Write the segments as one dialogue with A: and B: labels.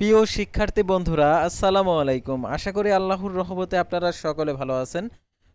A: প্রিয় শিক্ষার্থী বন্ধুরা, আসসালামু আলাইকুম। আশা করি আল্লাহর রহমতে আপনারা সকলে ভালো আছেন।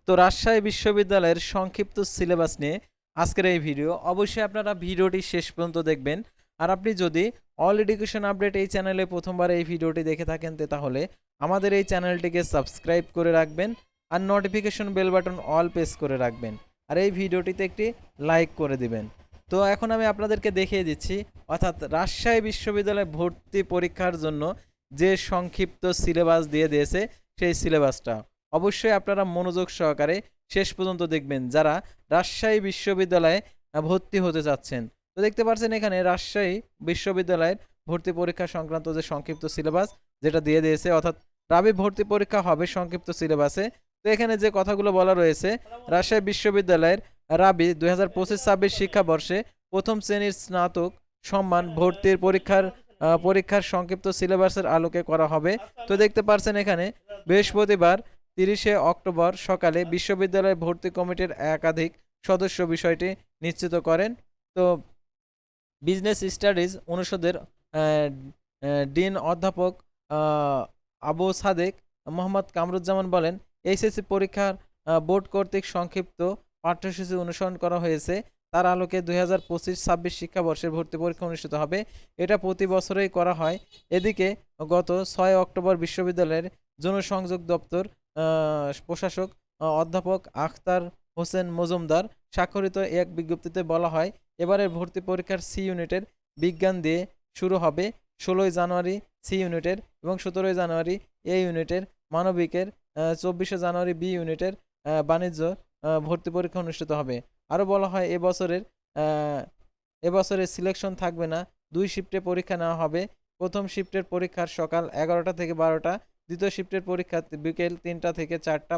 A: তো রাজশাহী বিশ্ববিদ্যালয়ের সংক্ষিপ্ত সিলেবাস নিয়ে আজকের এই ভিডিও, অবশ্যই আপনারা ভিডিওটি শেষ পর্যন্ত দেখবেন। আর আপনি যদি অল এডুকেশন আপডেট এই চ্যানেলে প্রথমবার এই ভিডিওটি দেখে থাকেন তাহলে আমাদের এই চ্যানেলটিকে সাবস্ক্রাইব করে রাখবেন আর notification bell button all press করে রাখবেন। আর এই ভিডিওটিতে একটি লাইক করে দিবেন। তো এখন আমি আপনাদেরকে দেখিয়ে দিচ্ছি, অর্থাৎ রাজশাহী বিশ্ববিদ্যালয়ে ভর্তি পরীক্ষার জন্য যে সংক্ষিপ্ত সিলেবাস দিয়ে দিয়েছে সেই সিলেবাসটা। অবশ্যই আপনারা মনোযোগ সহকারে শেষ পর্যন্ত দেখবেন যারা রাজশাহী বিশ্ববিদ্যালয়ে ভর্তি হতে চাচ্ছেন। তো দেখতে পাচ্ছেন এখানে রাজশাহী বিশ্ববিদ্যালয়ের ভর্তি পরীক্ষা সংক্রান্ত যে সংক্ষিপ্ত সিলেবাস যেটা দিয়ে দিয়েছে, অর্থাৎ রাবি ভর্তি পরীক্ষা হবে সংক্ষিপ্ত সিলেবাসে। তো এখানে যে কথাগুলো বলা রয়েছে, রাজশাহী বিশ্ববিদ্যালয়ের রাবি দুই হাজার পঁচিশ ছাব্বিশ শিক্ষাবর্ষে প্রথম শ্রেণির স্নাতক সম্মান ভর্তির পরীক্ষার পরীক্ষার সংক্ষিপ্ত সিলেবাসের আলোকে করা হবে। তো দেখতে পারছেন এখানে, বৃহস্পতিবার তিরিশে অক্টোবর সকালে বিশ্ববিদ্যালয় ভর্তি কমিটির একাধিক সদস্য বিষয়টি নিশ্চিত করেন। তো বিজনেস স্টাডিজ অনুষদের ডিন অধ্যাপক আবু সাদেক মোহাম্মদ কামরুজ্জামান বলেন, এইচএসসি পরীক্ষার বোর্ড কর্তৃক সংক্ষিপ্ত পাঠ্যসূচি অনুসরণ করা হয়েছে। তার আলোকে দুই হাজার পঁচিশ ছাব্বিশ শিক্ষাবর্ষের ভর্তি পরীক্ষা অনুষ্ঠিত হবে। এটা প্রতি বছরেই করা হয়। এদিকে গত ছয় অক্টোবর বিশ্ববিদ্যালয়ের জনসংযোগ দপ্তর প্রশাসক অধ্যাপক আখতার হোসেন মজুমদার স্বাক্ষরিত এক বিজ্ঞপ্তিতে বলা হয়, এবারের ভর্তি পরীক্ষার সি ইউনিটের বিজ্ঞান দিয়ে শুরু হবে ষোলোই জানুয়ারি সি ইউনিটের এবং সতেরোই জানুয়ারি এ ইউনিটের। মানবিকের চব্বিশে জানুয়ারি বি ইউনিটের বাণিজ্য ভর্তি পরীক্ষা অনুষ্ঠিত হবে। আরও বলা হয় এবছরের এবছরের সিলেকশন থাকবে না। দুই শিফটে পরীক্ষা নেওয়া হবে। প্রথম শিফটের পরীক্ষার সকাল এগারোটা থেকে বারোটা, দ্বিতীয় শিফটের পরীক্ষা বিকেল তিনটা থেকে চারটা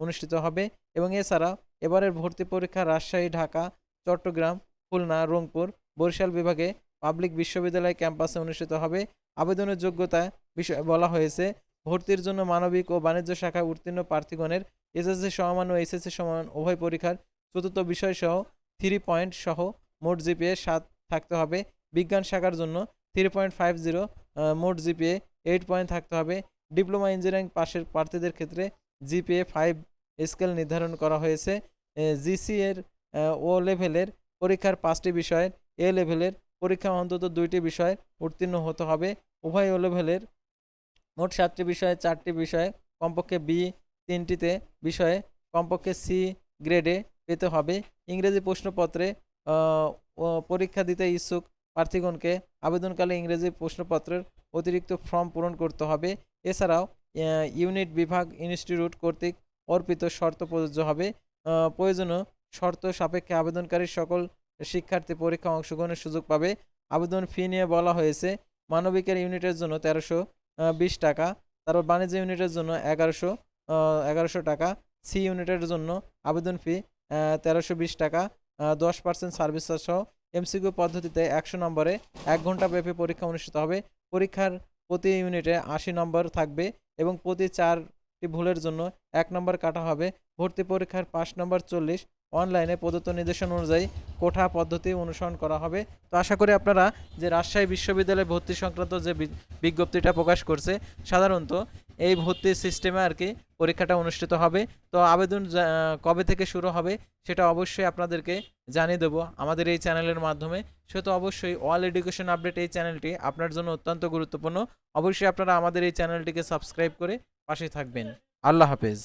A: অনুষ্ঠিত হবে। এবং এছাড়া এবারের ভর্তি পরীক্ষা রাজশাহী, ঢাকা, চট্টগ্রাম, খুলনা, রংপুর, বরিশাল বিভাগে পাবলিক বিশ্ববিদ্যালয় ক্যাম্পাসে অনুষ্ঠিত হবে। আবেদনের যোগ্যতা বিষয়ে বলা হয়েছে। ভর্তির জন্য মানবিক ও বাণিজ্য শাখায় উত্তীর্ণ প্রার্থীগণের এসএসসি সমান ও এসএসসি সমান উভয় পরীক্ষার চতুর্থ বিষয় সহ থ্রি পয়েন্ট সহ মোট জিপিএ সাত থাকতে হবে। বিজ্ঞান শাখার জন্য থ্রি পয়েন্ট ফাইভ জিরো মোট জিপিএ এইট পয়েন্ট থাকতে হবে। ডিপ্লোমা ইঞ্জিনিয়ারিং পাশের প্রার্থীদের ক্ষেত্রে জিপিএ ফাইভ স্কেল নির্ধারণ করা হয়েছে। জিসি এর ও লেভেলের পরীক্ষার পাঁচটি বিষয়ের এ লেভেলের পরীক্ষা অন্তত দুইটি বিষয় উত্তীর্ণ হতে হবে। উভয় ও লেভেলের মোট সাতটি বিষয়ে, চারটি বিষয়ে, কমপক্ষে বি, তিনটিতে বিষয়ে, কমপক্ষে সি গ্রেডে পেতে হবে। ইংরেজি প্রশ্নপত্রে পরীক্ষা দিতে ইচ্ছুক প্রার্থীগণকে আবেদনকালে ইংরেজি প্রশ্নপত্রের অতিরিক্ত ফর্ম পূরণ করতে হবে। এছাড়াও ইউনিট বিভাগ ইনস্টিটিউট কর্তৃক অর্পিত শর্ত প্রযোজ্য হবে। প্রয়োজনীয় শর্ত সাপেক্ষে আবেদনকারী সকল শিক্ষার্থী পরীক্ষা অংশগ্রহণের সুযোগ পাবে। আবেদন ফি নিয়ে বলা হয়েছে, মানবিকের ইউনিটের জন্য তেরোশো বিশ টাকা। তারপর বাণিজ্য ইউনিটের জন্য এগারোশো এগারোশো টাকা। সি ইউনিটের জন্য আবেদন ফি তেরোশো বিশ টাকা। দশ পার্সেন্ট সার্ভিস সহ এমসিকিউ পদ্ধতিতে একশো নম্বরে এক ঘণ্টা ব্যাপী পরীক্ষা অনুষ্ঠিত হবে। পরীক্ষার প্রতি ইউনিটে আশি নম্বর থাকবে এবং প্রতি চারটি ভুলের জন্য এক নম্বর কাটা হবে। ভর্তি পরীক্ষার পাঁচ নম্বর চল্লিশ অনলাইনে প্রদত্ত নির্দেশনা অনুযায়ী কোঠা পদ্ধতি অনুসরণ করা হবে। তো আশা করি আপনারা যে রাজশাহী বিশ্ববিদ্যালয়ে ভর্তি সংক্রান্ত যে বিজ্ঞপ্তিটা প্রকাশ করছে, সাধারণত এই ভর্তি সিস্টেমে আর কি পরীক্ষাটা অনুষ্ঠিত হবে। তো আবেদন কবে থেকে শুরু হবে সেটা অবশ্যই আপনাদেরকে জানিয়ে দেবো আমাদের এই চ্যানেলের মাধ্যমে। সেহেতু অবশ্যই অল এডুকেশন আপডেট এই চ্যানেলটি আপনার জন্য অত্যন্ত গুরুত্বপূর্ণ। অবশ্যই আপনারা আমাদের এই চ্যানেলটিকে সাবস্ক্রাইব করে পাশে থাকবেন। আল্লাহ হাফেজ।